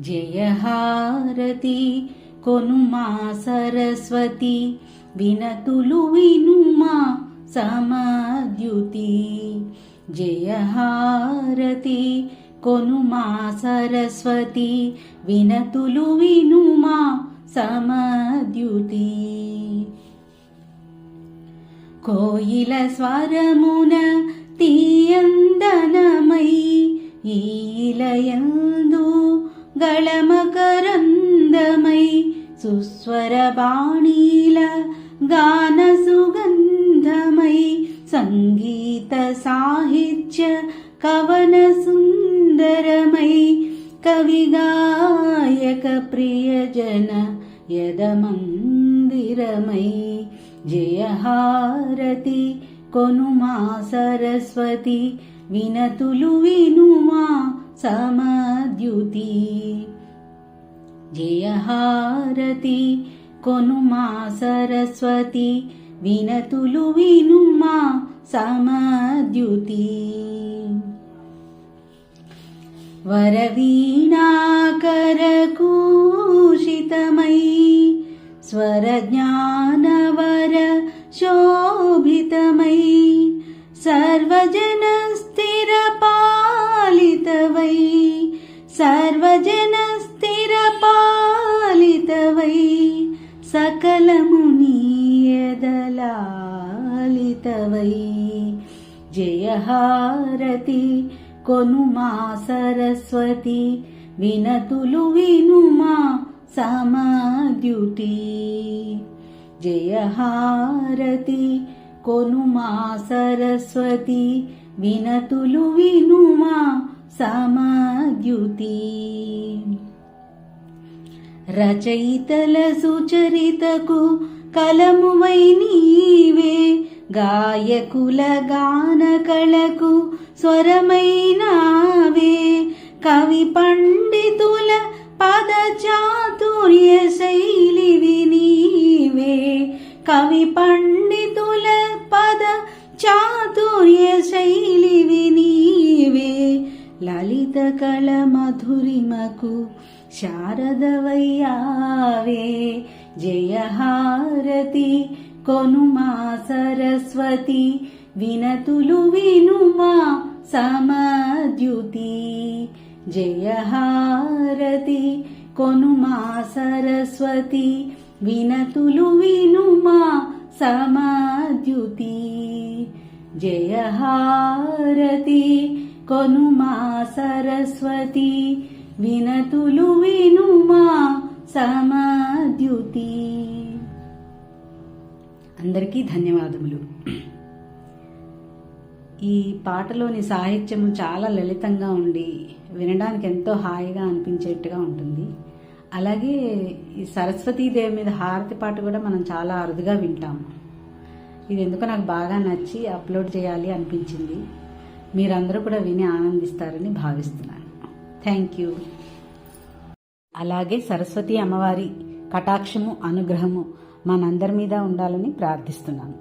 జయహారతి కొనుమా సరస్వతి వినతులు వినుమా సమద్యుతి. జయహారతి కొనుమా సరస్వతి వినతులు వినుమా సమద్యుతి. కోయిల స్వరమున తీయందనమై ఈలయందు గళమకరందమై సుస్వరబాణీల గాన సుగంధమై సంగీత సాహిత్య కవన సుందరమై కవిగాయక ప్రియజన యదమందిరమై జయహారతి కొనుమా సరస్వతి వినతులు వినుమా సమద్యుతి. జయహారతి కొనుమా సరస్వతి వినతులు వినుమా సమద్యుతి. వరవీణాకరకూషితమై స్వరజ్ఞాన భజన స్థిర పాలితవై సకలమునీయదలాలితవై జయహారతి కొనుమా సరస్వతి వినతులు వినుమా సమాద్యుతి జయహారతి కొనుమా సరస్వతి వినతులు వినుమా సామాద్యుతి రచయితల సుచరితకు కలమువై నీవే గాయకుల గాన కళకు స్వరమైనావే. కవి పండితుల పద చాతుర్య శైలివి నీవే కవి పండితుల పద చాతుర్య శైలివి లలిత కళ మధురిమకు శారదవయ్యావే. జయహారతి కొనుమా సరస్వతి వినతులు వినుమా సమద్యుతి. జయహారతి కొనుమా సరస్వతి వినతులు వినుమా సమద్యుతి. జయహారతి కొనుమా సరస్వతి వినతులు వినుమా సమాద్యుతి. అందరికీ ధన్యవాదములు. ఈ పాటలోని సాహిత్యము చాలా లలితంగా ఉండి వినడానికి ఎంతో హాయిగా అనిపించేట్టుగా ఉంటుంది. అలాగే ఈ సరస్వతీదేవి మీద హారతి పాట కూడా మనం చాలా అరుదుగా వింటాము. ఇది ఎందుకో నాకు బాగా నచ్చి అప్లోడ్ చేయాలి అనిపించింది. మీరందరూ కూడా విని ఆనందిస్తారని భావిస్తున్నాను. థ్యాంక్ యూ అలాగే సరస్వతి అమ్మవారి కటాక్షము అనుగ్రహము మనందరి మీద ఉండాలని ప్రార్థిస్తున్నాను.